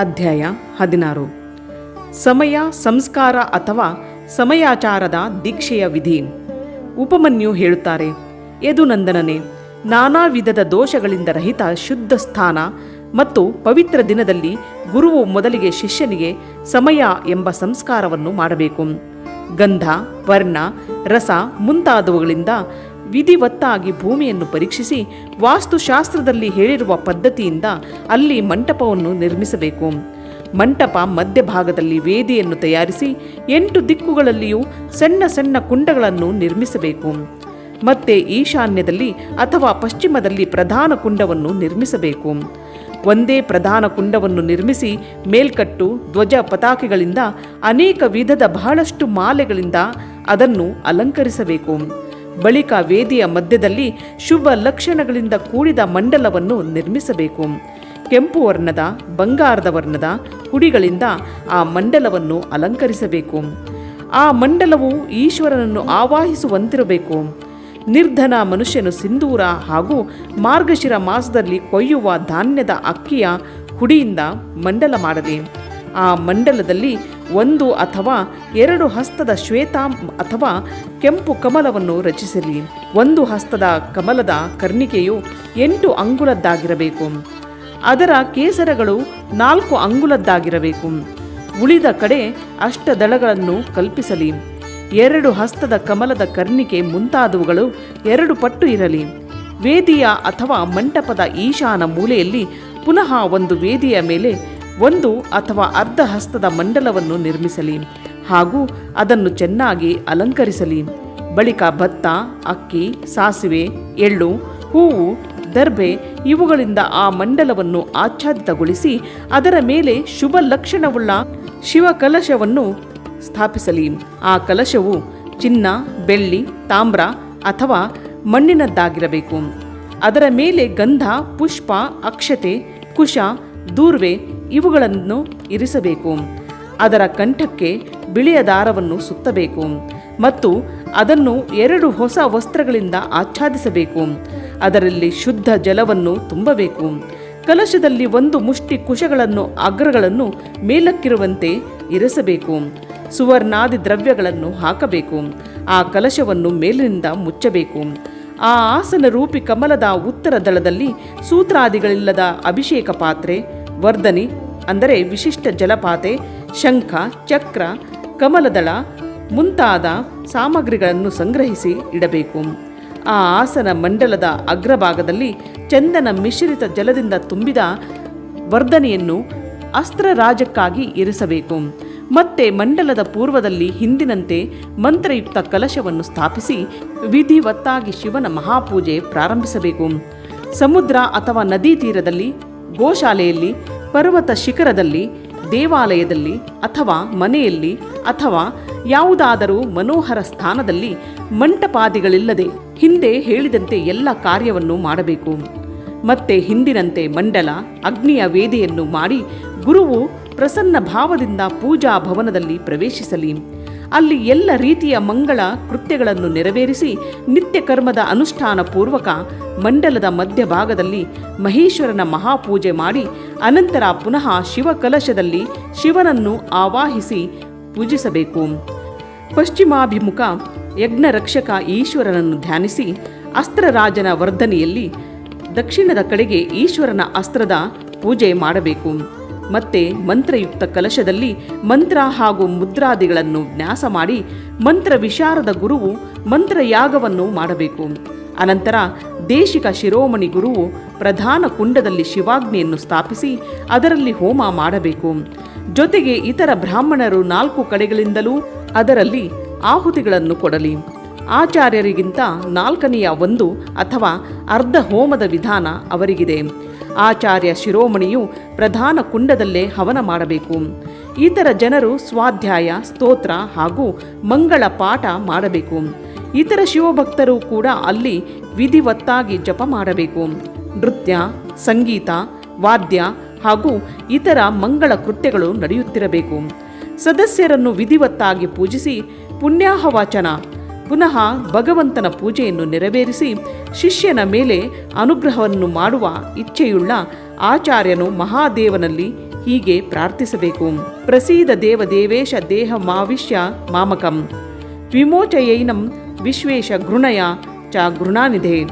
ಅಧ್ಯಾಯ ಹದಿನಾರು. ಸಮಯ, ಸಂಸ್ಕಾರ ಅಥವಾ ಸಮಯಾಚಾರದ ದೀಕ್ಷೆಯ ವಿಧಿ. ಉಪಮನ್ಯು ಹೇಳುತ್ತಾರೆ ಯದುನಂದನನೇ ನಾನಾ ವಿಧದ ದೋಷಗಳಿಂದ ರಹಿತ ಶುದ್ಧ ಸ್ಥಾನ ಮತ್ತು ಪವಿತ್ರ ದಿನದಲ್ಲಿ ಗುರುವು ಮೊದಲಿಗೆ ಶಿಷ್ಯನಿಗೆ ಸಮಯ ಎಂಬ ಸಂಸ್ಕಾರವನ್ನು ಮಾಡಬೇಕು. ಗಂಧ, ವರ್ಣ, ರಸ ಮುಂತಾದವುಗಳಿಂದ ವಿಧಿವತ್ತಾಗಿ ಭೂಮಿಯನ್ನು ಪರೀಕ್ಷಿಸಿ ವಾಸ್ತುಶಾಸ್ತ್ರದಲ್ಲಿ ಹೇಳಿರುವ ಪದ್ಧತಿಯಿಂದ ಅಲ್ಲಿ ಮಂಟಪವನ್ನು ನಿರ್ಮಿಸಬೇಕು. ಮಂಟಪ ಮಧ್ಯಭಾಗದಲ್ಲಿ ವೇದಿಯನ್ನು ತಯಾರಿಸಿ ಎಂಟು ದಿಕ್ಕುಗಳಲ್ಲಿಯೂ ಸಣ್ಣ ಸಣ್ಣ ಕುಂಡಗಳನ್ನು ನಿರ್ಮಿಸಬೇಕು. ಮತ್ತೆ ಈಶಾನ್ಯದಲ್ಲಿ ಅಥವಾ ಪಶ್ಚಿಮದಲ್ಲಿ ಪ್ರಧಾನ ಕುಂಡವನ್ನು ನಿರ್ಮಿಸಬೇಕು. ಒಂದೇ ಪ್ರಧಾನ ಕುಂಡವನ್ನು ನಿರ್ಮಿಸಿ ಮೇಲ್ಕಟ್ಟು, ಧ್ವಜ ಪತಾಕೆಗಳಿಂದ ಅನೇಕ ವಿಧದ ಬಹಳಷ್ಟು ಮಾಲೆಗಳಿಂದ ಅದನ್ನು ಅಲಂಕರಿಸಬೇಕು. ಬಳಿಕ ವೇದಿಯ ಮಧ್ಯದಲ್ಲಿ ಶುಭ ಲಕ್ಷಣಗಳಿಂದ ಕೂಡಿದ ಮಂಡಲವನ್ನು ನಿರ್ಮಿಸಬೇಕು. ಕೆಂಪು ವರ್ಣದ, ಬಂಗಾರದ ವರ್ಣದ ಹುಡಿಗಳಿಂದ ಆ ಮಂಡಲವನ್ನು ಅಲಂಕರಿಸಬೇಕು. ಆ ಮಂಡಲವು ಈಶ್ವರನನ್ನು ಆವಾಹಿಸುವಂತಿರಬೇಕು. ನಿರ್ಧನ ಮನುಷ್ಯನು ಸಿಂಧೂರ ಹಾಗೂ ಮಾರ್ಗಶಿರ ಮಾಸದಲ್ಲಿ ಕೊಯ್ಯುವ ಧಾನ್ಯದ ಅಕ್ಕಿಯ ಹುಡಿಯಿಂದ ಮಂಡಲ ಮಾಡಲಿ ಆ ಮಂಡಲದಲ್ಲಿ ಒಂದು ಅಥವಾ ಎರಡು ಹಸ್ತದ ಶ್ವೇತ ಅಥವಾ ಕೆಂಪು ಕಮಲವನ್ನು ರಚಿಸಿರಿ. ಒಂದು ಹಸ್ತದ ಕಮಲದ ಕರ್ಣಿಕೆಯು ಎಂಟು ಅಂಗುಲದ್ದಾಗಿರಬೇಕು. ಅದರ ಕೇಸರಗಳು ನಾಲ್ಕು ಅಂಗುಲದ್ದಾಗಿರಬೇಕು. ಉಳಿದ ಕಡೆ ಅಷ್ಟದಳಗಳನ್ನು ಕಲ್ಪಿಸಲಿ. ಎರಡು ಹಸ್ತದ ಕಮಲದ ಕರ್ಣಿಕೆ ಮುಂತಾದವುಗಳು ಎರಡು ಪಟ್ಟು ಇರಲಿ. ವೇದಿಯ ಅಥವಾ ಮಂಟಪದ ಈಶಾನ ಮೂಲೆಯಲ್ಲಿ ಪುನಃ ಒಂದು ವೇದಿಯ ಮೇಲೆ ಒಂದು ಅಥವಾ ಅರ್ಧ ಹಸ್ತದ ಮಂಡಲವನ್ನು ನಿರ್ಮಿಸಲಿ ಹಾಗೂ ಅದನ್ನು ಚೆನ್ನಾಗಿ ಅಲಂಕರಿಸಲಿ. ಬಳಿಕ ಭತ್ತ, ಅಕ್ಕಿ, ಸಾಸಿವೆ, ಎಳ್ಳು, ಹೂವು, ದರ್ಬೆ ಇವುಗಳಿಂದ ಆ ಮಂಡಲವನ್ನು ಆಚ್ಛಾದಿತಗೊಳಿಸಿ ಅದರ ಮೇಲೆ ಶುಭ ಲಕ್ಷಣವುಳ್ಳ ಶಿವಕಲಶವನ್ನು ಸ್ಥಾಪಿಸಲಿ. ಆ ಕಲಶವು ಚಿನ್ನ, ಬೆಳ್ಳಿ, ತಾಮ್ರ ಅಥವಾ ಮಣ್ಣಿನದ್ದಾಗಿರಬೇಕು. ಅದರ ಮೇಲೆ ಗಂಧ, ಪುಷ್ಪ, ಅಕ್ಷತೆ, ಕುಶ, ದೂರ್ವೆ ಇವುಗಳನ್ನು ಇರಿಸಬೇಕು. ಅದರ ಕಂಠಕ್ಕೆ ಬಿಳಿಯ ದಾರವನ್ನು ಸುತ್ತಬೇಕು ಮತ್ತು ಅದನ್ನು ಎರಡು ಹೊಸ ವಸ್ತ್ರಗಳಿಂದ ಆಚ್ಛಾದಿಸಬೇಕು. ಅದರಲ್ಲಿ ಶುದ್ಧ ಜಲವನ್ನು ತುಂಬಬೇಕು. ಕಲಶದಲ್ಲಿ ಒಂದು ಮುಷ್ಟಿ ಕುಶಗಳನ್ನು ಅಗ್ರಗಳನ್ನು ಮೇಲಕ್ಕಿರುವಂತೆ ಇರಿಸಬೇಕು. ಸುವರ್ಣಾದಿ ದ್ರವ್ಯಗಳನ್ನು ಹಾಕಬೇಕು. ಆ ಕಲಶವನ್ನು ಮೇಲಿನಿಂದ ಮುಚ್ಚಬೇಕು. ಆ ಆಸನ ರೂಪಿ ಕಮಲದ ಉತ್ತರ ದಳದಲ್ಲಿ ಸೂತ್ರಾದಿಗಳಿಲ್ಲದ ಅಭಿಷೇಕ ಪಾತ್ರೆ ವರ್ಧನಿ, ಅಂದರೆ ವಿಶಿಷ್ಟ ಜಲಪಾತೆ, ಶಂಖ, ಚಕ್ರ, ಕಮಲದಳ ಮುಂತಾದ ಸಾಮಗ್ರಿಗಳನ್ನು ಸಂಗ್ರಹಿಸಿ ಇಡಬೇಕು. ಆ ಆಸನ ಮಂಡಲದ ಅಗ್ರಭಾಗದಲ್ಲಿ ಚಂದನ ಮಿಶ್ರಿತ ಜಲದಿಂದ ತುಂಬಿದ ವರ್ಧನೆಯನ್ನು ಅಸ್ತ್ರರಾಜಕ್ಕಾಗಿ ಇರಿಸಬೇಕು. ಮತ್ತೆ ಮಂಡಲದ ಪೂರ್ವದಲ್ಲಿ ಹಿಂದಿನಂತೆ ಮಂತ್ರಯುಕ್ತ ಕಲಶವನ್ನು ಸ್ಥಾಪಿಸಿ ವಿಧಿವತ್ತಾಗಿ ಶಿವನ ಮಹಾಪೂಜೆ ಪ್ರಾರಂಭಿಸಬೇಕು. ಸಮುದ್ರ ಅಥವಾ ನದಿ ತೀರದಲ್ಲಿ ಗೋಶಾಲೆಯಲ್ಲಿ ಪರ್ವತ ಶಿಖರದಲ್ಲಿ, ದೇವಾಲಯದಲ್ಲಿ ಅಥವಾ ಮನೆಯಲ್ಲಿ ಅಥವಾ ಯಾವುದಾದರೂ ಮನೋಹರ ಸ್ಥಾನದಲ್ಲಿ ಮಂಟಪಾದಿಗಳಿಲ್ಲದೆ ಹಿಂದೆ ಹೇಳಿದಂತೆ ಎಲ್ಲ ಕಾರ್ಯವನ್ನು ಮಾಡಬೇಕು. ಮತ್ತೆ ಹಿಂದಿನಂತೆ ಮಂಡಲ, ಅಗ್ನಿಯ ವೇದಿಯನ್ನು ಮಾಡಿ ಗುರುವು ಪ್ರಸನ್ನ ಭಾವದಿಂದ ಪೂಜಾ ಭವನದಲ್ಲಿ ಪ್ರವೇಶಿಸಲಿ. ಅಲ್ಲಿ ಎಲ್ಲ ರೀತಿಯ ಮಂಗಳ ಕೃತ್ಯಗಳನ್ನು ನೆರವೇರಿಸಿ ನಿತ್ಯ ಕರ್ಮದ ಅನುಷ್ಠಾನ ಪೂರ್ವಕ ಮಂಡಲದ ಮಧ್ಯಭಾಗದಲ್ಲಿ ಮಹೇಶ್ವರನ ಮಹಾಪೂಜೆ ಮಾಡಿ ಅನಂತರ ಪುನಃ ಶಿವಕಲಶದಲ್ಲಿ ಶಿವನನ್ನು ಆವಾಹಿಸಿ ಪೂಜಿಸಬೇಕು. ಪಶ್ಚಿಮಾಭಿಮುಖ ಯಜ್ಞ ರಕ್ಷಕ ಈಶ್ವರನನ್ನು ಧ್ಯಾನಿಸಿ ಅಸ್ತ್ರರಾಜನ ವರ್ಧನೆಯಲ್ಲಿ ದಕ್ಷಿಣದ ಕಡೆಗೆ ಈಶ್ವರನ ಅಸ್ತ್ರದ ಪೂಜೆ ಮಾಡಬೇಕು. ಮತ್ತೆ ಮಂತ್ರಯುಕ್ತ ಕಲಶದಲ್ಲಿ ಮಂತ್ರ ಹಾಗೂ ಮುದ್ರಾದಿಗಳನ್ನು ನ್ಯಾಸ ಮಾಡಿ ಮಂತ್ರ ವಿಶಾರದ ಗುರುವು ಮಂತ್ರಯಾಗವನ್ನು ಮಾಡಬೇಕು. ಅನಂತರ ದೇಶಿಕ ಶಿರೋಮಣಿ ಗುರುವು ಪ್ರಧಾನ ಕುಂಡದಲ್ಲಿ ಶಿವಾಗ್ನಿಯನ್ನು ಸ್ಥಾಪಿಸಿ ಅದರಲ್ಲಿ ಹೋಮ ಮಾಡಬೇಕು. ಜೊತೆಗೆ ಇತರ ಬ್ರಾಹ್ಮಣರು ನಾಲ್ಕು ಕಡೆಗಳಿಂದಲೂ ಅದರಲ್ಲಿ ಆಹುತಿಗಳನ್ನು ಕೊಡಲಿ. ಆಚಾರ್ಯರಿಗಿಂತ ನಾಲ್ಕನೆಯ ಒಂದು ಅಥವಾ ಅರ್ಧ ಹೋಮದ ವಿಧಾನ ಅವರಿಗಿದೆ. ಆಚಾರ್ಯ ಶಿರೋಮಣಿಯು ಪ್ರಧಾನ ಕುಂಡದಲ್ಲೇ ಹವನ ಮಾಡಬೇಕು. ಇತರ ಜನರು ಸ್ವಾಧ್ಯಾಯ, ಸ್ತೋತ್ರ ಹಾಗೂ ಮಂಗಳ ಪಾಠ ಮಾಡಬೇಕು. ಇತರ ಶಿವಭಕ್ತರು ಕೂಡ ಅಲ್ಲಿ ವಿಧಿವತ್ತಾಗಿ ಜಪ ಮಾಡಬೇಕು. ನೃತ್ಯ, ಸಂಗೀತ, ವಾದ್ಯ ಹಾಗೂ ಇತರ ಮಂಗಳ ಕೃತ್ಯಗಳು ನಡೆಯುತ್ತಿರಬೇಕು. ಸದಸ್ಯರನ್ನು ವಿಧಿವತ್ತಾಗಿ ಪೂಜಿಸಿ ಪುಣ್ಯಾಹವಾಚನ ಪುನಃ ಭಗವಂತನ ಪೂಜೆಯನ್ನು ನೆರವೇರಿಸಿ ಶಿಷ್ಯನ ಮೇಲೆ ಅನುಗ್ರಹವನ್ನು ಮಾಡುವ ಇಚ್ಛೆಯುಳ್ಳ ಆಚಾರ್ಯನು ಮಹಾದೇವನಲ್ಲಿ ಹೀಗೆ ಪ್ರಾರ್ಥಿಸಬೇಕು. ಪ್ರಸೀದ ದೇವ ದೇವೇಶ ದೇಹ ಮಾವಿಷ್ಯ ಮಾಮಕಂ. ವಿಮೋಚಯೈನಂ ವಿಶ್ವೇಶ ಗೃಣಯ ಚ ಘೃಣಾನಿಧೆ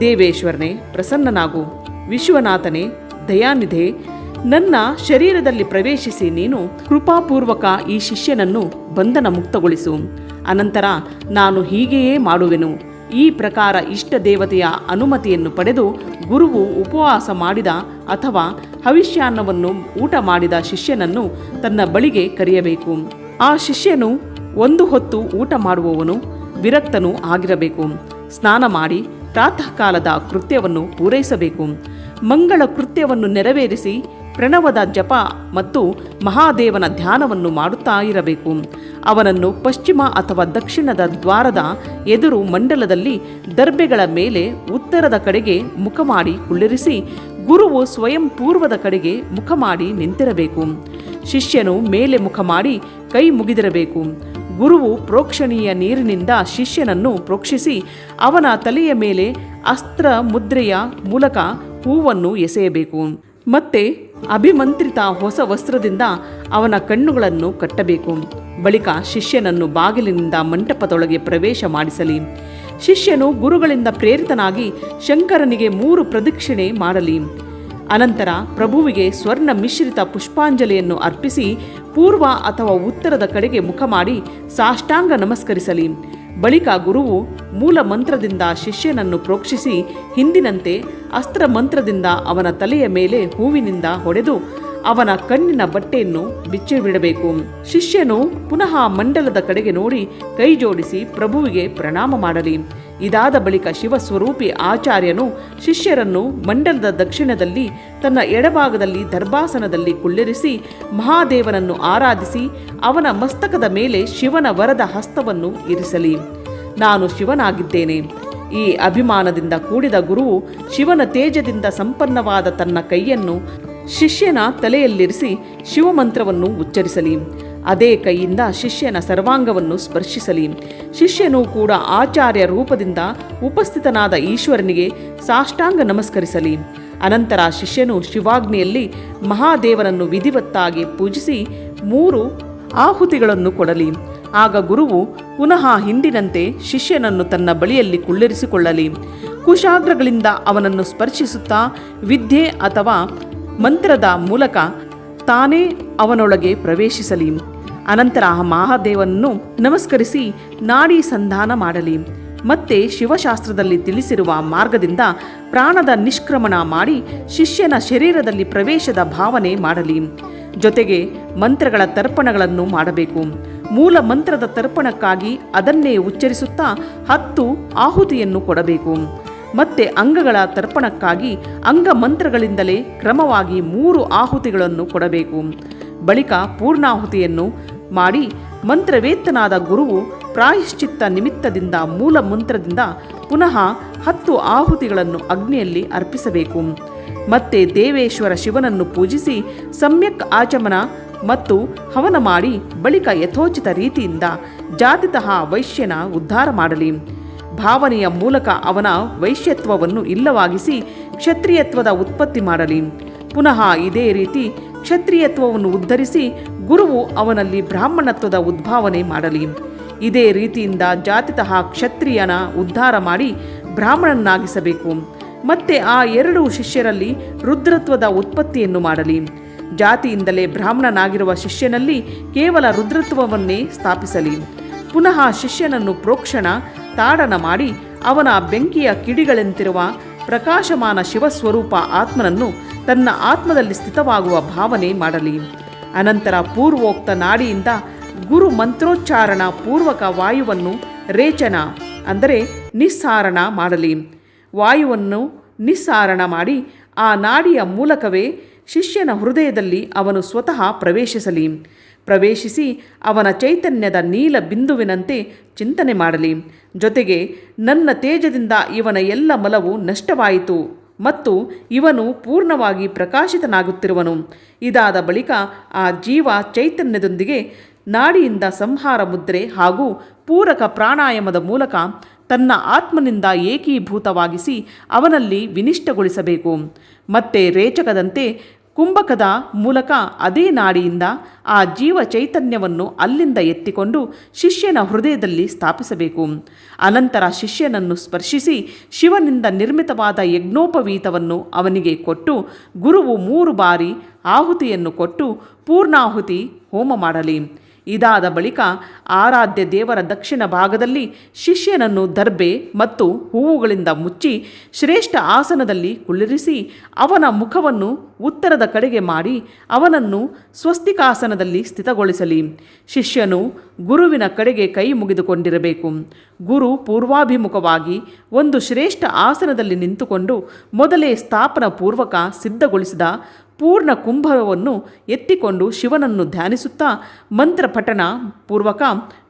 ದೇವೇಶ್ವರನೇ, ಪ್ರಸನ್ನನಾಗು. ವಿಶ್ವನಾಥನೇ, ದಯಾನಿಧೆ. ನನ್ನ ಶರೀರದಲ್ಲಿ ಪ್ರವೇಶಿಸಿ ನೀನು ಕೃಪಾಪೂರ್ವಕ ಈ ಶಿಷ್ಯನನ್ನು ಬಂಧನ ಮುಕ್ತಗೊಳಿಸು ಅನಂತರ ನಾನು ಹೀಗೆಯೇ ಮಾಡುವೆನು. ಈ ಪ್ರಕಾರ ಇಷ್ಟ ದೇವತೆಯ ಅನುಮತಿಯನ್ನು ಪಡೆದು ಗುರುವು ಉಪವಾಸ ಮಾಡಿದ ಅಥವಾ ಹವಿಷ್ಯಾನ್ನವನ್ನು ಊಟ ಮಾಡಿದ ಶಿಷ್ಯನನ್ನು ತನ್ನ ಬಳಿಗೆ ಕರೆಯಬೇಕು. ಆ ಶಿಷ್ಯನು ಒಂದು ಹೊತ್ತು ಊಟ ಮಾಡುವವನು ವಿರಕ್ತನೂ ಆಗಿರಬೇಕು. ಸ್ನಾನ ಮಾಡಿ ಪ್ರಾತಃಕಾಲದ ಕೃತ್ಯವನ್ನು ಪೂರೈಸಬೇಕು. ಮಂಗಳ ಕೃತ್ಯವನ್ನು ನೆರವೇರಿಸಿ ಪ್ರಣವದ ಜಪ ಮತ್ತು ಮಹಾದೇವನ ಧ್ಯಾನವನ್ನು ಮಾಡುತ್ತಾ ಇರಬೇಕು. ಅವನನ್ನು ಪಶ್ಚಿಮ ಅಥವಾ ದಕ್ಷಿಣದ ದ್ವಾರದ ಎದುರು ಮಂಡಲದಲ್ಲಿ ದರ್ಬೆಗಳ ಮೇಲೆ ಉತ್ತರದ ಕಡೆಗೆ ಮುಖ ಮಾಡಿ ಕುಳ್ಳಿರಿಸಿ ಗುರುವು ಸ್ವಯಂ ಪೂರ್ವದ ಕಡೆಗೆ ಮುಖ ಮಾಡಿ ನಿಂತಿರಬೇಕು. ಶಿಷ್ಯನು ಮೇಲೆ ಮುಖ ಮಾಡಿ ಕೈ ಮುಗಿದಿರಬೇಕು. ಗುರುವು ಪ್ರೋಕ್ಷಣೀಯ ನೀರಿನಿಂದ ಶಿಷ್ಯನನ್ನು ಪ್ರೋಕ್ಷಿಸಿ ಅವನ ತಲೆಯ ಮೇಲೆ ಅಸ್ತ್ರ ಮುದ್ರೆಯ ಮೂಲಕ ಹೂವನ್ನು ಎಸೆಯಬೇಕು. ಮತ್ತೆ ಅಭಿಮಂತ್ರಿತ ಹೊಸ ವಸ್ತ್ರದಿಂದ ಅವನ ಕಣ್ಣುಗಳನ್ನು ಕಟ್ಟಬೇಕು. ಬಳಿಕ ಶಿಷ್ಯನನ್ನು ಬಾಗಿಲಿನಿಂದ ಮಂಟಪದೊಳಗೆ ಪ್ರವೇಶ ಮಾಡಿಸಲಿ. ಶಿಷ್ಯನು ಗುರುಗಳಿಂದ ಪ್ರೇರಿತನಾಗಿ ಶಂಕರನಿಗೆ ಮೂರು ಪ್ರದಕ್ಷಿಣೆ ಮಾಡಲಿ. ಅನಂತರ ಪ್ರಭುವಿಗೆ ಸ್ವರ್ಣ ಮಿಶ್ರಿತ ಪುಷ್ಪಾಂಜಲಿಯನ್ನು ಅರ್ಪಿಸಿ, ಪೂರ್ವ ಅಥವಾ ಉತ್ತರದ ಕಡೆಗೆ ಮುಖ ಮಾಡಿ ಸಾಷ್ಟಾಂಗ ನಮಸ್ಕರಿಸಲಿ. ಬಳಿಕ ಗುರುವು ಮೂಲ ಮಂತ್ರದಿಂದ ಶಿಷ್ಯನನ್ನು ಪ್ರೋಕ್ಷಿಸಿ ಹಿಂದಿನಂತೆ ಅಸ್ತ್ರ ಮಂತ್ರದಿಂದ ಅವನ ತಲೆಯ ಮೇಲೆ ಹೂವಿನಿಂದ ಹೊಡೆದು ಅವನ ಕಣ್ಣಿನ ಬಟ್ಟೆಯನ್ನು ಬಿಚ್ಚಿಬಿಡಬೇಕು ಶಿಷ್ಯನು ಪುನಃ ಮಂಡಲದ ಕಡೆಗೆ ನೋಡಿ ಕೈ ಜೋಡಿಸಿ ಪ್ರಭುವಿಗೆ ಪ್ರಣಾಮ ಮಾಡಲಿ. ಇದಾದ ಬಳಿಕ ಶಿವಸ್ವರೂಪಿ ಆಚಾರ್ಯನು ಶಿಷ್ಯರನ್ನು ಮಂಡಲದ ದಕ್ಷಿಣದಲ್ಲಿ ತನ್ನ ಎಡಭಾಗದಲ್ಲಿ ದರ್ಭಾಸನದಲ್ಲಿ ಕುಳ್ಳಿರಿಸಿ ಮಹಾದೇವನನ್ನು ಆರಾಧಿಸಿ ಅವನ ಮಸ್ತಕದ ಮೇಲೆ ಶಿವನ ವರದ ಹಸ್ತವನ್ನು ಇರಿಸಲಿ. ನಾನು ಶಿವನಾಗಿದ್ದೇನೆ. ಈ ಅಭಿಮಾನದಿಂದ ಕೂಡಿದ ಗುರುವು ಶಿವನ ತೇಜದಿಂದ ಸಂಪನ್ನವಾದ ತನ್ನ ಕೈಯನ್ನು ಶಿಷ್ಯನ ತಲೆಯಲ್ಲಿರಿಸಿ ಶಿವಮಂತ್ರವನ್ನು ಉಚ್ಚರಿಸಲಿ. ಅದೇ ಕೈಯಿಂದ ಶಿಷ್ಯನ ಸರ್ವಾಂಗವನ್ನು ಸ್ಪರ್ಶಿಸಲಿ. ಶಿಷ್ಯನೂ ಕೂಡ ಆಚಾರ್ಯ ರೂಪದಿಂದ ಉಪಸ್ಥಿತನಾದ ಈಶ್ವರನಿಗೆ ಸಾಷ್ಟಾಂಗ ನಮಸ್ಕರಿಸಲಿ. ಅನಂತರ ಶಿಷ್ಯನು ಶಿವಾಗ್ನಿಯಲ್ಲಿ ಮಹಾದೇವನನ್ನು ವಿಧಿವತ್ತಾಗಿ ಪೂಜಿಸಿ ಮೂರು ಆಹುತಿಗಳನ್ನು ಕೊಡಲಿ. ಆಗ ಗುರುವು ಪುನಃ ಹಿಂದಿನಂತೆ ಶಿಷ್ಯನನ್ನು ತನ್ನ ಬಳಿಯಲ್ಲಿ ಕುಳ್ಳಿರಿಸಿಕೊಳ್ಳಲಿ. ಕುಶಾಗ್ರಗಳಿಂದ ಅವನನ್ನು ಸ್ಪರ್ಶಿಸುತ್ತಾ ವಿದ್ಯೆ ಅಥವಾ ಮಂತ್ರದ ಮೂಲಕ ತಾನೇ ಅವನೊಳಗೆ ಪ್ರವೇಶಿಸಲಿ. ಅನಂತರ ಆ ಮಹಾದೇವನನ್ನು ನಮಸ್ಕರಿಸಿ ನಾಡಿ ಸಂಧಾನ ಮಾಡಲಿ. ಮತ್ತೆ ಶಿವಶಾಸ್ತ್ರದಲ್ಲಿ ತಿಳಿಸಿರುವ ಮಾರ್ಗದಿಂದ ಪ್ರಾಣದ ನಿಷ್ಕ್ರಮಣ ಮಾಡಿ ಶಿಷ್ಯನ ಶರೀರದಲ್ಲಿ ಪ್ರವೇಶದ ಭಾವನೆ ಮಾಡಲಿ. ಜೊತೆಗೆ ಮಂತ್ರಗಳ ತರ್ಪಣಗಳನ್ನು ಮಾಡಬೇಕು. ಮೂಲ ಮಂತ್ರದ ತರ್ಪಣಕ್ಕಾಗಿ ಅದನ್ನೇ ಉಚ್ಚರಿಸುತ್ತಾ ಹತ್ತು ಆಹುತಿಯನ್ನು ಕೊಡಬೇಕು. ಮತ್ತೆ ಅಂಗಗಳ ತರ್ಪಣಕ್ಕಾಗಿ ಅಂಗ ಮಂತ್ರಗಳಿಂದಲೇ ಕ್ರಮವಾಗಿ ಮೂರು ಆಹುತಿಗಳನ್ನು ಕೊಡಬೇಕು. ಬಳಿಕ ಪೂರ್ಣಾಹುತಿಯನ್ನು ಮಾಡಿ ಮಂತ್ರವೇತ್ತನಾದ ಗುರುವು ಪ್ರಾಯಶ್ಚಿತ್ತ ನಿಮಿತ್ತದಿಂದ ಮೂಲ ಮಂತ್ರದಿಂದ ಪುನಃ ಹತ್ತು ಆಹುತಿಗಳನ್ನು ಅಗ್ನಿಯಲ್ಲಿ ಅರ್ಪಿಸಬೇಕು. ಮತ್ತೆ ದೇವೇಶ್ವರ ಶಿವನನ್ನು ಪೂಜಿಸಿ ಸಮ್ಯಕ್ ಆಚಮನ ಮತ್ತು ಹವನ ಮಾಡಿ ಬಳಿಕ ಯಥೋಚಿತ ರೀತಿಯಿಂದ ಜಾತಿತಃ ವೈಶ್ಯನ ಉದ್ಧಾರ ಮಾಡಲಿ. ಭಾವನೆಯ ಮೂಲಕ ಅವನ ವೈಶ್ಯತ್ವವನ್ನು ಇಲ್ಲವಾಗಿಸಿ ಕ್ಷತ್ರಿಯತ್ವದ ಉತ್ಪತ್ತಿ ಮಾಡಲಿ. ಪುನಃ ಇದೇ ರೀತಿ ಕ್ಷತ್ರಿಯತ್ವವನ್ನು ಉದ್ಧರಿಸಿ ಗುರುವು ಅವನಲ್ಲಿ ಬ್ರಾಹ್ಮಣತ್ವದ ಉದ್ಭಾವನೆ ಮಾಡಲಿ. ಇದೇ ರೀತಿಯಿಂದ ಜಾತಿತಃ ಕ್ಷತ್ರಿಯನ ಉದ್ಧಾರ ಮಾಡಿ ಬ್ರಾಹ್ಮಣನಾಗಿಸಬೇಕು. ಮತ್ತೆ ಆ ಎರಡು ಶಿಷ್ಯರಲ್ಲಿ ರುದ್ರತ್ವದ ಉತ್ಪತ್ತಿಯನ್ನು ಮಾಡಲಿ. ಜಾತಿಯಿಂದಲೇ ಬ್ರಾಹ್ಮಣನಾಗಿರುವ ಶಿಷ್ಯನಲ್ಲಿ ಕೇವಲ ರುದ್ರತ್ವವನ್ನೇ ಸ್ಥಾಪಿಸಲಿ. ಪುನಃ ಶಿಷ್ಯನನ್ನು ಪ್ರೋಕ್ಷಣ, ತಾಡನ ಮಾಡಿ ಅವನ ಬೆಂಕಿಯ ಕಿಡಿಗಳಂತಿರುವ ಪ್ರಕಾಶಮಾನ ಶಿವಸ್ವರೂಪ ಆತ್ಮನನ್ನು ತನ್ನ ಆತ್ಮದಲ್ಲಿ ಸ್ಥಿತವಾಗುವ ಭಾವನೆ ಮಾಡಲಿ. ಅನಂತರ ಪೂರ್ವೋಕ್ತ ನಾಡಿಯಿಂದ ಗುರು ಮಂತ್ರೋಚ್ಚಾರಣ ಪೂರ್ವಕ ವಾಯುವನ್ನು ರೇಚನ, ಅಂದರೆ ನಿಸ್ಸಾರಣ ಮಾಡಲಿ. ವಾಯುವನ್ನು ನಿಸ್ಸಾರಣ ಮಾಡಿ ಆ ನಾಡಿಯ ಮೂಲಕವೇ ಶಿಷ್ಯನ ಹೃದಯದಲ್ಲಿ ಅವನು ಸ್ವತಃ ಪ್ರವೇಶಿಸಲಿ. ಪ್ರವೇಶಿಸಿ ಅವನ ಚೈತನ್ಯದ ನೀಲ ಬಿಂದುವಿನಂತೆ ಚಿಂತನೆ ಮಾಡಲಿ. ಜೊತೆಗೆ ನನ್ನ ತೇಜದಿಂದ ಇವನ ಎಲ್ಲ ಮಲವು ನಷ್ಟವಾಯಿತು. ಮತ್ತು ಇವನು ಪೂರ್ಣವಾಗಿ ಪ್ರಕಾಶಿತನಾಗುತ್ತಿರುವನು. ಇದಾದ ಬಳಿಕ ಆ ಜೀವ ಚೈತನ್ಯದೊಂದಿಗೆ ನಾಡಿಯಿಂದ ಸಂಹಾರ ಮುದ್ರೆ ಹಾಗೂ ಪೂರಕ ಪ್ರಾಣಾಯಾಮದ ಮೂಲಕ ತನ್ನ ಆತ್ಮನಿಂದ ಏಕೀಭೂತವಾಗಿಸಿ ಅವನಲ್ಲಿ ವಿನಿಷ್ಟಗೊಳಿಸಬೇಕು. ಮತ್ತೆ ರೇಚಕದಂತೆ ಕುಂಭಕದ ಮೂಲಕ ಅದೇ ನಾಡಿಯಿಂದ ಆ ಜೀವ ಚೈತನ್ಯವನ್ನು ಅಲ್ಲಿಂದ ಎತ್ತಿಕೊಂಡು ಶಿಷ್ಯನ ಹೃದಯದಲ್ಲಿ ಸ್ಥಾಪಿಸಬೇಕು. ಅನಂತರ ಶಿಷ್ಯನನ್ನು ಸ್ಪರ್ಶಿಸಿ ಶಿವನಿಂದ ನಿರ್ಮಿತವಾದ ಯಜ್ಞೋಪವೀತವನ್ನು ಅವನಿಗೆ ಕೊಟ್ಟು ಗುರುವು ಮೂರು ಬಾರಿ ಆಹುತಿಯನ್ನು ಕೊಟ್ಟು ಪೂರ್ಣಾಹುತಿ ಹೋಮ ಮಾಡಲಿ. ಇದಾದ ಬಳಿಕ ಆರಾಧ್ಯ ದೇವರ ದಕ್ಷಿಣ ಭಾಗದಲ್ಲಿ ಶಿಷ್ಯನನ್ನು ದರ್ಬೆ ಮತ್ತು ಹೂವುಗಳಿಂದ ಮುಚ್ಚಿ ಶ್ರೇಷ್ಠ ಆಸನದಲ್ಲಿ ಕುಳ್ಳಿರಿಸಿ ಅವನ ಮುಖವನ್ನು ಉತ್ತರದ ಕಡೆಗೆ ಮಾಡಿ ಅವನನ್ನು ಸ್ವಸ್ತಿಕಾಸನದಲ್ಲಿ ಸ್ಥಿತಗೊಳಿಸಲಿ. ಶಿಷ್ಯನು ಗುರುವಿನ ಕಡೆಗೆ ಕೈ ಮುಗಿದುಕೊಂಡಿರಬೇಕು. ಗುರು ಪೂರ್ವಾಭಿಮುಖವಾಗಿ ಒಂದು ಶ್ರೇಷ್ಠ ಆಸನದಲ್ಲಿ ನಿಂತುಕೊಂಡು ಮೊದಲೇ ಸ್ಥಾಪನ ಪೂರ್ವಕ ಸಿದ್ಧಗೊಳಿಸಿದ ಪೂರ್ಣ ಕುಂಭವನ್ನು ಎತ್ತಿಕೊಂಡು ಶಿವನನ್ನು ಧ್ಯಾನಿಸುತ್ತಾ ಮಂತ್ರ ಪಠಣ ಪೂರ್ವಕ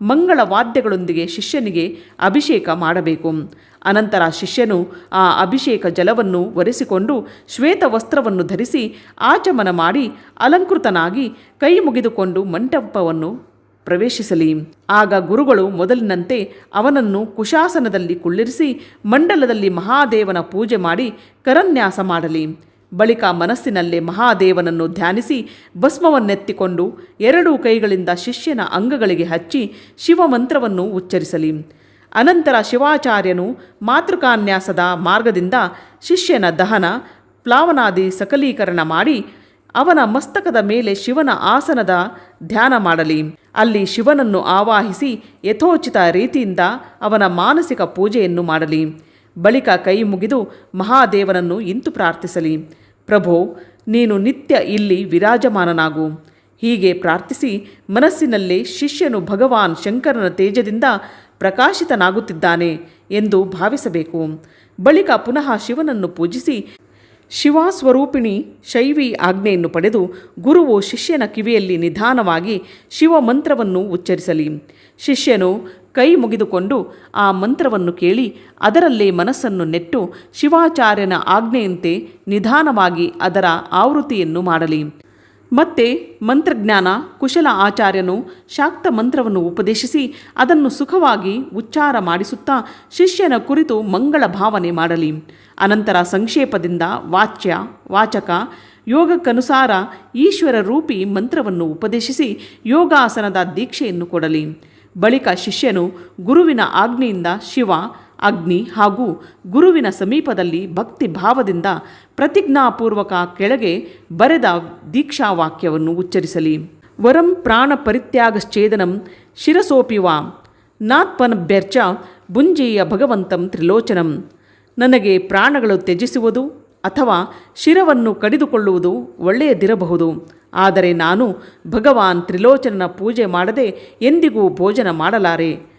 ಮಂಗಳ ವಾದ್ಯಗಳೊಂದಿಗೆ ಶಿಷ್ಯನಿಗೆ ಅಭಿಷೇಕ ಮಾಡಬೇಕು. ಅನಂತರ ಶಿಷ್ಯನು ಆ ಅಭಿಷೇಕ ಜಲವನ್ನು ಒರೆಸಿಕೊಂಡು ಶ್ವೇತ ವಸ್ತ್ರವನ್ನು ಧರಿಸಿ ಆಚಮನ ಮಾಡಿ ಅಲಂಕೃತನಾಗಿ ಕೈ ಮುಗಿದುಕೊಂಡು ಮಂಟಪವನ್ನು ಪ್ರವೇಶಿಸಲಿ. ಆಗ ಗುರುಗಳು ಮೊದಲಿನಂತೆ ಅವನನ್ನು ಕುಶಾಸನದಲ್ಲಿ ಕುಳ್ಳಿರಿಸಿ ಮಂಡಲದಲ್ಲಿ ಮಹಾದೇವನ ಪೂಜೆ ಮಾಡಿ ಕರನ್ಯಾಸ ಮಾಡಲಿ. ಬಳಿಕ ಮನಸ್ಸಿನಲ್ಲೇ ಮಹಾದೇವನನ್ನು ಧ್ಯಾನಿಸಿ ಭಸ್ಮವನ್ನೆತ್ತಿಕೊಂಡು ಎರಡೂ ಕೈಗಳಿಂದ ಶಿಷ್ಯನ ಅಂಗಗಳಿಗೆ ಹಚ್ಚಿ ಶಿವಮಂತ್ರವನ್ನು ಉಚ್ಚರಿಸಲಿ. ಅನಂತರ ಶಿವಾಚಾರ್ಯನು ಮಾತೃಕಾನ್ಯಾಸದ ಮಾರ್ಗದಿಂದ ಶಿಷ್ಯನ ದಹನ, ಪ್ಲಾವನಾದಿ ಸಕಲೀಕರಣ ಮಾಡಿ ಅವನ ಮಸ್ತಕದ ಮೇಲೆ ಶಿವನ ಆಸನದ ಧ್ಯಾನ ಮಾಡಲಿ. ಅಲ್ಲಿ ಶಿವನನ್ನು ಆವಾಹಿಸಿ ಯಥೋಚಿತ ರೀತಿಯಿಂದ ಅವನ ಮಾನಸಿಕ ಪೂಜೆಯನ್ನು ಮಾಡಲಿ. ಬಳಿಕ ಕೈ ಮುಗಿದು ಮಹಾದೇವನನ್ನು ಇಂತು ಪ್ರಾರ್ಥಿಸಲಿ. ಪ್ರಭೋ, ನೀನು ನಿತ್ಯ ಇಲ್ಲಿ ವಿರಾಜಮಾನನಾಗು. ಹೀಗೆ ಪ್ರಾರ್ಥಿಸಿ ಮನಸ್ಸಿನಲ್ಲೇ ಶಿಷ್ಯನು ಭಗವಾನ್ ಶಂಕರನ ತೇಜದಿಂದ ಪ್ರಕಾಶಿತನಾಗುತ್ತಿದ್ದಾನೆ ಎಂದು ಭಾವಿಸಬೇಕು. ಬಳಿಕ ಪುನಃ ಶಿವನನ್ನು ಪೂಜಿಸಿ ಶಿವಾಸ್ವರೂಪಿಣಿ ಶೈವಿ ಆಜ್ಞೆಯನ್ನು ಪಡೆದು ಗುರುವು ಶಿಷ್ಯನ ಕಿವಿಯಲ್ಲಿ ನಿಧಾನವಾಗಿ ಶಿವಮಂತ್ರವನ್ನು ಉಚ್ಚರಿಸಲಿ. ಶಿಷ್ಯನು ಕೈ ಮುಗಿದುಕೊಂಡು ಆ ಮಂತ್ರವನ್ನು ಕೇಳಿ ಅದರಲ್ಲೇ ಮನಸ್ಸನ್ನು ನೆಟ್ಟು ಶಿವಾಚಾರ್ಯನ ಆಜ್ಞೆಯಂತೆ ನಿಧಾನವಾಗಿ ಅದರ ಆವೃತ್ತಿಯನ್ನು ಮಾಡಲಿ. ಮತ್ತೆ ಮಂತ್ರಜ್ಞಾನ, ಕುಶಲ ಆಚಾರ್ಯನು ಶಾಕ್ತ ಮಂತ್ರವನ್ನು ಉಪದೇಶಿಸಿ ಅದನ್ನು ಸುಖವಾಗಿ ಉಚ್ಚಾರ ಮಾಡಿಸುತ್ತಾ ಶಿಷ್ಯನ ಕುರಿತು ಮಂಗಳ ಭಾವನೆ ಮಾಡಲಿ. ಅನಂತರ ಸಂಕ್ಷೇಪದಿಂದ ವಾಚ್ಯ, ವಾಚಕ, ಯೋಗಕ್ಕನುಸಾರ ಈಶ್ವರ ರೂಪಿ ಮಂತ್ರವನ್ನು ಉಪದೇಶಿಸಿ ಯೋಗಾಸನದ ದೀಕ್ಷೆಯನ್ನು ಕೊಡಲಿ. ಬಳಿಕ ಶಿಷ್ಯನು ಗುರುವಿನ ಆಜ್ಞೆಯಿಂದ ಶಿವ, ಅಗ್ನಿ ಹಾಗೂ ಗುರುವಿನ ಸಮೀಪದಲ್ಲಿ ಭಕ್ತಿ ಭಾವದಿಂದ ಪ್ರತಿಜ್ಞಾಪೂರ್ವಕ ಕೆಳಗೆ ಬರೆದ ದೀಕ್ಷಾವಾಕ್ಯವನ್ನು ಉಚ್ಚರಿಸಲಿ. ವರಂ ಪ್ರಾಣ ಪರಿತ್ಯಾಗಶ್ಚೇದನಂ ಶಿರಸೋಪಿವ ನಾತ್ಪನಭ್ಯರ್ಚ ಭುಂಜೀಯ ಭಗವಂತಂ ತ್ರಿಲೋಚನಂ. ನನಗೆ ಪ್ರಾಣಗಳು ತ್ಯಜಿಸುವುದು ಅಥವಾ ಶಿರವನ್ನು ಕಡಿದುಕೊಳ್ಳುವುದು ಒಳ್ಳೆಯದಿರಬಹುದು. ಆದರೆ ನಾನು ಭಗವಾನ್ ತ್ರಿಲೋಚನನ ಪೂಜೆ ಮಾಡದೆ ಎಂದಿಗೂ ಭೋಜನ ಮಾಡಲಾರೆ.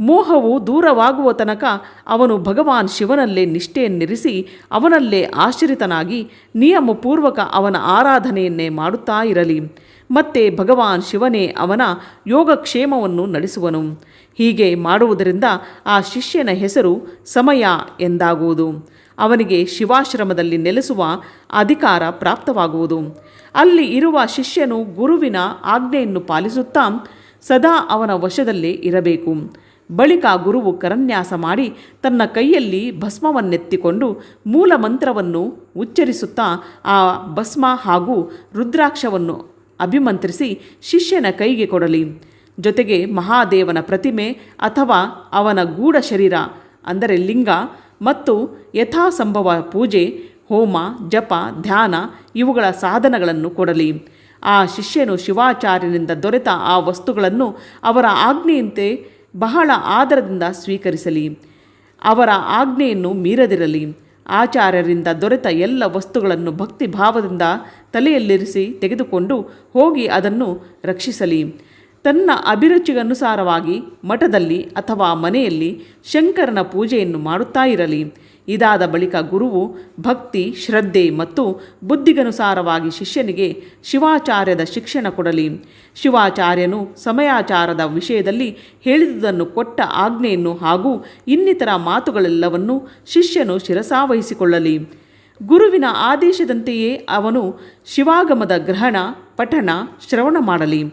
ಮೋಹವು ದೂರವಾಗುವ ತನಕ ಅವನು ಭಗವಾನ್ ಶಿವನಲ್ಲೇ ನಿಷ್ಠೆಯನ್ನಿರಿಸಿ ಅವನಲ್ಲೇ ಆಶ್ರಿತನಾಗಿ ನಿಯಮಪೂರ್ವಕ ಅವನ ಆರಾಧನೆಯನ್ನೇ ಮಾಡುತ್ತಾ ಇರಲಿ. ಮತ್ತೆ ಭಗವಾನ್ ಶಿವನೇ ಅವನ ಯೋಗಕ್ಷೇಮವನ್ನು ನಡೆಸುವನು. ಹೀಗೆ ಮಾಡುವುದರಿಂದ ಆ ಶಿಷ್ಯನ ಹೆಸರು ಸಮಯ ಎಂದಾಗುವುದು. ಅವನಿಗೆ ಶಿವಾಶ್ರಮದಲ್ಲಿ ನೆಲೆಸುವ ಅಧಿಕಾರ ಪ್ರಾಪ್ತವಾಗುವುದು. ಅಲ್ಲಿ ಇರುವ ಶಿಷ್ಯನು ಗುರುವಿನ ಆಜ್ಞೆಯನ್ನು ಪಾಲಿಸುತ್ತಾ ಸದಾ ಅವನ ವಶದಲ್ಲೇ ಇರಬೇಕು. ಬಳಿಕ ಗುರುವು ಕರನ್ಯಾಸ ಮಾಡಿ ತನ್ನ ಕೈಯಲ್ಲಿ ಭಸ್ಮವನ್ನೆತ್ತಿಕೊಂಡು ಮೂಲ ಮಂತ್ರವನ್ನು ಉಚ್ಚರಿಸುತ್ತಾ ಆ ಭಸ್ಮ ಹಾಗೂ ರುದ್ರಾಕ್ಷವನ್ನು ಅಭಿಮಂತ್ರಿಸಿ ಶಿಷ್ಯನ ಕೈಗೆ ಕೊಡಲಿ. ಜೊತೆಗೆ ಮಹಾದೇವನ ಪ್ರತಿಮೆ ಅಥವಾ ಅವನ ಗೂಢ ಶರೀರ ಅಂದರೆ ಲಿಂಗ ಮತ್ತು ಯಥಾಸಂಭವ ಪೂಜೆ, ಹೋಮ, ಜಪ, ಧ್ಯಾನ ಇವುಗಳ ಸಾಧನಗಳನ್ನು ಕೊಡಲಿ. ಆ ಶಿಷ್ಯನು ಶಿವಾಚಾರ್ಯನಿಂದ ದೊರೆತ ಆ ವಸ್ತುಗಳನ್ನು ಅವರ ಆಜ್ಞೆಯಂತೆ ಬಹಳ ಆದರದಿಂದ ಸ್ವೀಕರಿಸಲಿ. ಅವರ ಆಜ್ಞೆಯನ್ನು ಮೀರದಿರಲಿ. ಆಚಾರ್ಯರಿಂದ ದೊರೆತ ಎಲ್ಲ ವಸ್ತುಗಳನ್ನು ಭಕ್ತಿ ಭಾವದಿಂದ ತಲೆಯಲ್ಲಿರಿಸಿ ತೆಗೆದುಕೊಂಡು ಹೋಗಿ ಅದನ್ನು ರಕ್ಷಿಸಲಿ. ತನ್ನ ಅಭಿರುಚಿಗನುಸಾರವಾಗಿ ಮಠದಲ್ಲಿ ಅಥವಾ ಮನೆಯಲ್ಲಿ ಶಂಕರನ ಪೂಜೆಯನ್ನು ಮಾಡುತ್ತಾ ಇರಲಿ. ಇದಾದ ಬಳಿಕ ಗುರುವು ಭಕ್ತಿ, ಶ್ರದ್ಧೆ ಮತ್ತು ಬುದ್ಧಿಗನುಸಾರವಾಗಿ ಶಿಷ್ಯನಿಗೆ ಶಿವಾಚಾರ್ಯದ ಶಿಕ್ಷಣ ಕೊಡಲಿ. ಶಿವಾಚಾರ್ಯನು ಸಮಯಾಚಾರದ ವಿಷಯದಲ್ಲಿ ಹೇಳಿದುದನ್ನು ಕೊಟ್ಟ ಆಜ್ಞೆಯನ್ನು ಹಾಗೂ ಇನ್ನಿತರ ಮಾತುಗಳೆಲ್ಲವನ್ನೂ ಶಿಷ್ಯನು ಶಿರಸಾವಹಿಸಿಕೊಳ್ಳಲಿ. ಗುರುವಿನ ಆದೇಶದಂತೆಯೇ ಅವನು ಶಿವಾಗಮದ ಗ್ರಹಣ, ಪಠಣ, ಶ್ರವಣ ಮಾಡಲಿ.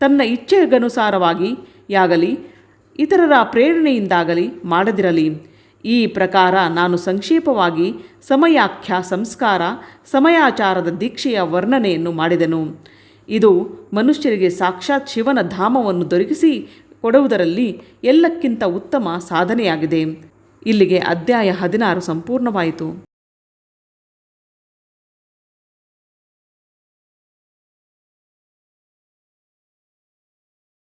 ತನ್ನ ಇಚ್ಛೆಗನುಸಾರವಾಗಿ ಯಾಗಲಿ, ಇತರರ ಪ್ರೇರಣೆಯಿಂದಾಗಲಿ ಮಾಡದಿರಲಿ. ಈ ಪ್ರಕಾರ ನಾನು ಸಂಕ್ಷೇಪವಾಗಿ ಸಮಯಾಖ್ಯ ಸಂಸ್ಕಾರ, ಸಮಯಾಚಾರದ ದೀಕ್ಷೆಯ ವರ್ಣನೆಯನ್ನು ಮಾಡಿದೆನು. ಇದು ಮನುಷ್ಯರಿಗೆ ಸಾಕ್ಷಾತ್ ಶಿವನ ಧಾಮವನ್ನು ದೊರಕಿಸಿ ಕೊಡುವುದರಲ್ಲಿ ಎಲ್ಲಕ್ಕಿಂತ ಉತ್ತಮ ಸಾಧನೆಯಾಗಿದೆ. ಇಲ್ಲಿಗೆ ಅಧ್ಯಾಯ ಹದಿನಾರು ಸಂಪೂರ್ಣವಾಯಿತು.